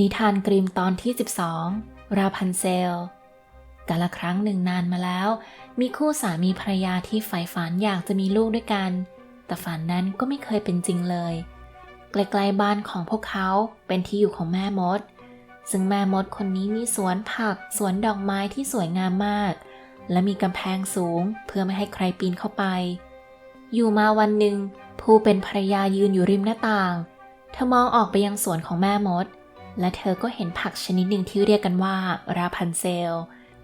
นิทานกรีมตอนที่ 12 ราพันเซล กาละครั้งหนึ่งนานมาแล้ว มีคู่สามีภรรยาที่ใฝ่ฝันอยากจะมีลูกด้วยกัน แต่ฝันนั้นก็ไม่เคยเป็นจริงเลยใกลๆบ้านของพวกเขาเป็นที่อยู่ของแม่มด ซึ่งแม่มดคนนี้มีสวนผัก สวนดอกไม้ที่สวยงามมาก และมีกำแพงสูงเพื่อไม่ให้ใครปีนเข้าไป อยู่มาวันหนึ่งผู้เป็นภรรยายืนอยู่ริมหน้าต่าง เธอมองออกไปยังสวนของแม่มด และเธอก็เห็นผักชนิดหนึ่งที่เรียกกันว่า ราพันเซล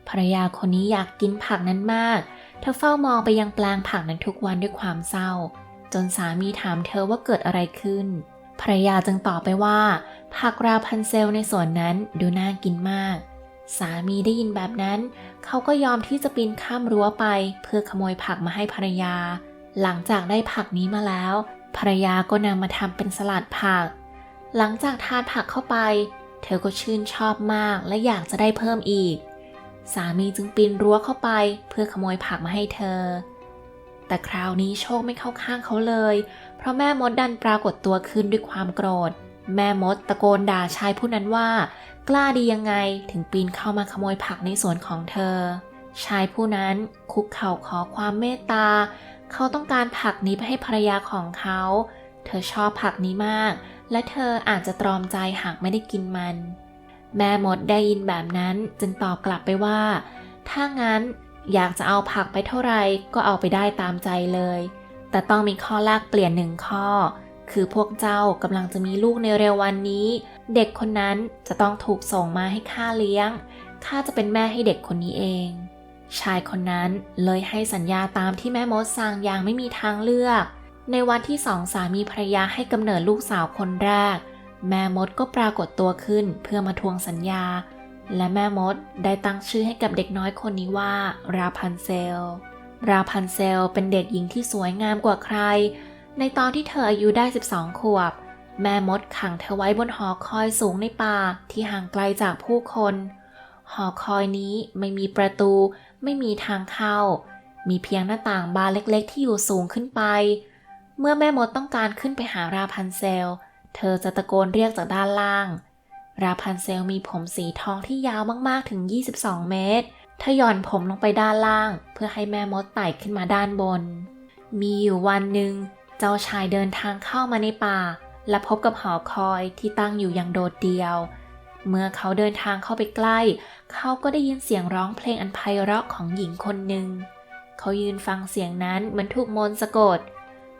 ภรรยาคนนี้อยากกินผักนั้นมาก เธอเฝ้ามองไปยังแปลงผักนั้นทุกวันด้วยความเศร้า จนสามีถามเธอว่าเกิดอะไรขึ้น ภรรยาจึงตอบไปว่า ผักราพันเซลในสวนนั้นดูน่ากินมาก สามีได้ยินแบบนั้น เขาก็ยอมที่จะปีนข้ามรั้วไป เพื่อขโมยผักมาให้ภรรยา หลังจากได้ผักนี้มาแล้ว ภรรยาก็นำมาทำเป็นสลัดผัก หลังจากทานผักเข้าไป เธอก็ชื่นชอบมากและอยากจะได้เพิ่มอีก สามีจึงปีนรั้วเข้าไปเพื่อขโมยผักมาให้เธอ แต่คราวนี้โชคไม่เข้าข้างเขาเลย เพราะแม่มดดันปรากฏตัวขึ้นด้วยความโกรธ แม่มดตะโกนด่าชายผู้นั้นว่า กล้าดียังไงถึงปีนเข้ามาขโมยผักในสวนของเธอ ชายผู้นั้นคุกเข่าขอความเมตตา เขาต้องการผักนี้ไปให้ภรรยาของเขา เธอชอบผักนี้มาก และเธออาจจะตรอมใจหากไม่ได้กินมัน แม่มดได้ยินแบบนั้นจึงตอบกลับไปว่า ถ้างั้นอยากจะเอาผักไปเท่าไหร่ก็เอาไปได้ตามใจเลย แต่ต้องมีข้อแลกเปลี่ยนหนึ่งข้อ คือพวกเจ้ากำลังจะมีลูกในเร็ววันนี้ เด็กคนนั้นจะต้องถูกส่งมาให้ข้าเลี้ยงข้าจะเป็นแม่ให้เด็กคนนี้เอง ชายคนนั้นเลยให้สัญญาตามที่แม่มดสั่งอย่างไม่มีทางเลือก ในวันที่สองสามีภรรยาให้กำเนิดลูกสาวคนแรก แม่มดก็ปรากฏตัวขึ้นเพื่อมาทวงสัญญา และแม่มดได้ตั้งชื่อให้กับเด็กน้อยคนนี้ว่า ราพันเซล ราพันเซลเป็นเด็กหญิงที่สวยงามกว่าใคร ในตอนที่เธออายุได้ 12 ขวบ แม่มดขังเธอไว้บนหอคอยสูงในป่าที่ห่างไกลจากผู้คน หอคอยนี้ไม่มีประตู ไม่มีทางเข้า มีเพียงหน้าต่างบานเล็กๆ ที่อยู่สูงขึ้นไป เมื่อแม่มดต้องการขึ้นไปหาราพันเซล เธอจะตะโกนเรียกจากด้านล่าง ราพันเซลมีผมสีทองที่ยาวมากๆถึง 22 เมตรเธอหย่อนผมลงไปด้านล่าง เพื่อให้แม่มดไต่ขึ้นมาด้านบน มีอยู่วันหนึ่ง เจ้าชายเดินทางเข้ามาในป่า และพบกับหอคอยที่ตั้งอยู่อย่างโดดเดี่ยว เมื่อเขาเดินทางเข้าไปใกล้ เขาก็ได้ยินเสียงร้องเพลงอันไพเราะของหญิงคนหนึ่ง เขายืนฟังเสียงนั้นเหมือนถูกมนต์สะกด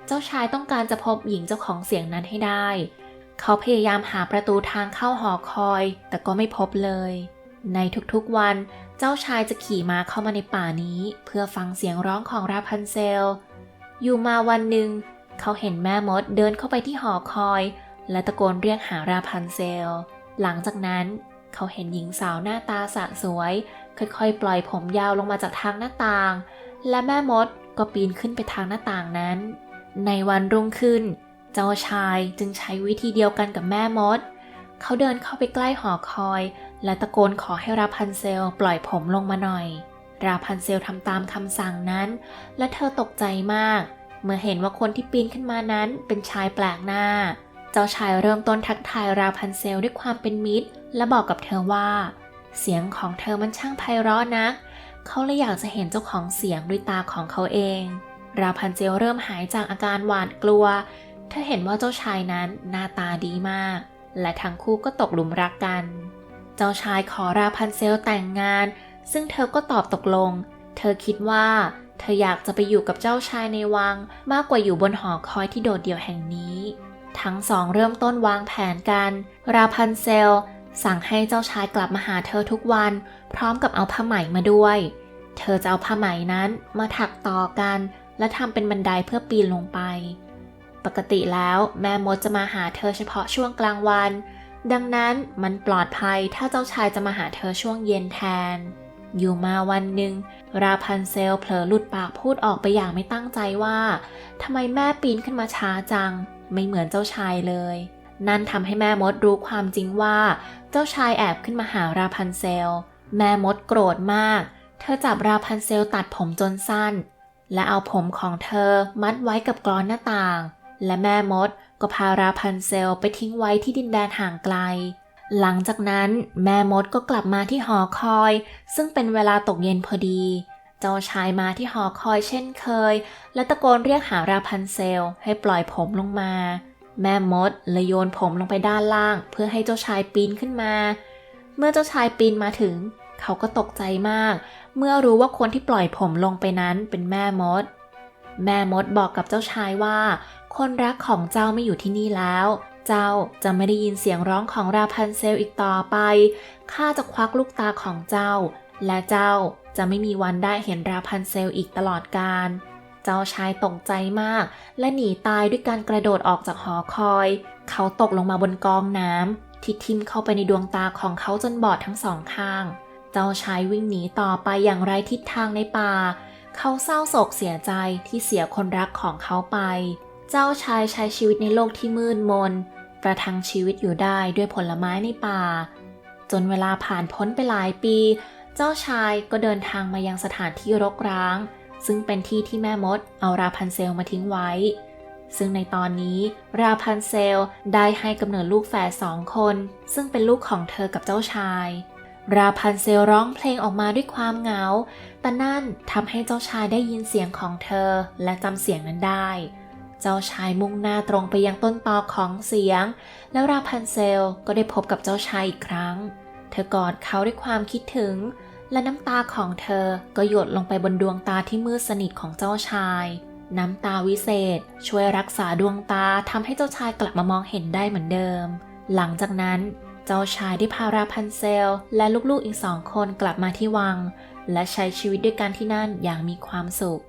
เจ้าชายต้องการจะพบหญิงเจ้าของเสียงนั้นให้ได้ เขาพยายามหาประตูทางเข้าหอคอย แต่ก็ไม่พบเลย ในทุกๆวัน เจ้าชายจะขี่ม้าเข้ามาในป่านี้ เพื่อฟังเสียงร้องของราพันเซล อยู่มาวันหนึ่ง เขาเห็นแม่มดเดินเข้าไปที่หอคอย และตะโกนเรียกหาราพันเซล หลังจากนั้นเขาเห็นหญิงสาวหน้าตาสะสวย ค่อยๆ ปล่อยผมยาวลงมาจากทางหน้าต่าง และแม่มดก็ปีนขึ้นไปทางหน้าต่างนั้น ในวันรุ่งขึ้น เจ้าชายจึงใช้วิธีเดียวกันกับแม่มด เขาเดินเข้าไปใกล้หอคอย และตะโกนขอให้ราพันเซลปล่อยผมลงมาหน่อย ราพันเซลทำตามคำสั่งนั้น และเธอตกใจมาก เมื่อเห็นว่าคนที่ปีนขึ้นมานั้นเป็นชายแปลกหน้า เจ้าชายเริ่มต้นทักทายราพันเซลด้วยความเป็นมิตร และบอกกับเธอว่า เสียงของเธอมันช่างไพเราะนัก เขาเลยอยากจะเห็นเจ้าของเสียงด้วยตาของเขาเอง ราพันเซลเริ่มหายจากอาการหวาดกลัว เธอเห็นว่าเจ้าชายนั้นหน้าตาดีมาก และทั้งคู่ก็ตกหลุมรักกัน เจ้าชายขอราพันเซลแต่งงาน ซึ่งเธอก็ตอบตกลง เธอคิดว่า เธออยากจะไปอยู่กับเจ้าชายในวัง มากกว่าอยู่บนหอคอยที่โดดเดี่ยวแห่งนี้ ทั้งสองเริ่มต้นวางแผนกัน ราพันเซลสั่งให้เจ้าชายกลับมาหาเธอทุกวัน พร้อมกับเอาผ้าไหมมาด้วย เธอจะเอาผ้าไหมนั้นมาถักต่อกัน และทำเป็นบันไดเพื่อปีนลงไป ปกติแล้วแม่มดจะมาหาเธอเฉพาะช่วงกลางวัน ดังนั้นมันปลอดภัยถ้าเจ้าชายจะมาหาเธอช่วงเย็นแทน อยู่มาวันหนึ่ง ราพันเซลเผลอหลุดปากพูดออกไปอย่างไม่ตั้งใจว่าทำไมแม่ปีนขึ้นมาช้าจัง ไม่เหมือนเจ้าชายเลย นั่นทำให้แม่มดรู้ความจริงว่า เจ้าชายแอบขึ้นมาหาราพันเซล แม่มดโกรธมากเธอจับราพันเซลตัดผมจนสั้น และเอาผมของเธอมัดไว้กับกรอนหน้าต่าง และแม่มดก็พาราพันเซลไปทิ้งไว้ที่ดินแดนห่างไกล หลังจากนั้นแม่มดก็กลับมาที่หอคอย ซึ่งเป็นเวลาตกเย็นพอดี เจ้าชายมาที่หอคอยเช่นเคย และตะโกนเรียกหาราพันเซลให้ปล่อยผมลงมา แม่มดเลยโยนผมลงไปด้านล่าง เพื่อให้เจ้าชายปีนขึ้นมา เมื่อเจ้าชายปีนมาถึง เขาก็ตกใจมาก เมื่อรู้ว่าคนที่ปล่อยผมลงไปนั้นเป็นแม่มด แม่มดบอกกับเจ้าชายว่า คนรักของเจ้าไม่อยู่ที่นี่แล้ว เจ้าจะไม่ได้ยินเสียงร้องของราพันเซลอีกต่อไป ข้าจะควักลูกตาของเจ้า และเจ้าจะไม่มีวันได้เห็นราพันเซลอีกตลอดกาล เจ้าชายตกใจมาก และหนีตายด้วยการกระโดดออกจากหอคอย เขาตกลงมาบนกองน้ำที่ทิ่มเข้าไปในดวงตาของเขาจนบอดทั้งสองข้าง เจ้าชายวิ่งหนีต่อไปอย่างไร้ทิศทางในป่า เขาเศร้าโศกเสียใจที่เสียคนรักของเขาไป เจ้าชายใช้ชีวิตในโลกที่มืดมน ประทังชีวิตอยู่ได้ด้วยผลไม้ในป่า จนเวลาผ่านพ้นไปหลายปี เจ้าชายก็เดินทางมายังสถานที่รกร้าง ซึ่งเป็นที่ที่แม่มดเอาราพันเซลมาทิ้งไว้ ซึ่งในตอนนี้ราพันเซลได้ให้กำเนิดลูกแฝดสองคน ซึ่งเป็นลูกของเธอกับเจ้าชาย ราพันเซลร้องเพลงออกมาด้วยความเหงา แต่นั่นทำให้เจ้าชายได้ยินเสียงของเธอและจำเสียงนั้นได้ เจ้าชายมุ่งหน้าตรงไปยังต้นตอของเสียง แล้วราพันเซลก็ได้พบกับเจ้าชายอีกครั้ง เธอกอดเขาด้วยความคิดถึง และน้ำตาของเธอก็หยดลงไปบนดวงตาที่มืดสนิทของเจ้าชาย น้ำตาวิเศษ ช่วยรักษาดวงตาทำให้เจ้าชายกลับมามองเห็นได้เหมือนเดิม หลังจากนั้น เจ้าชายได้พาราพันเซล และลูกๆอีกสองคนกลับมาที่วัง และใช้ชีวิตด้วยกันที่นั่นอย่างมีความสุข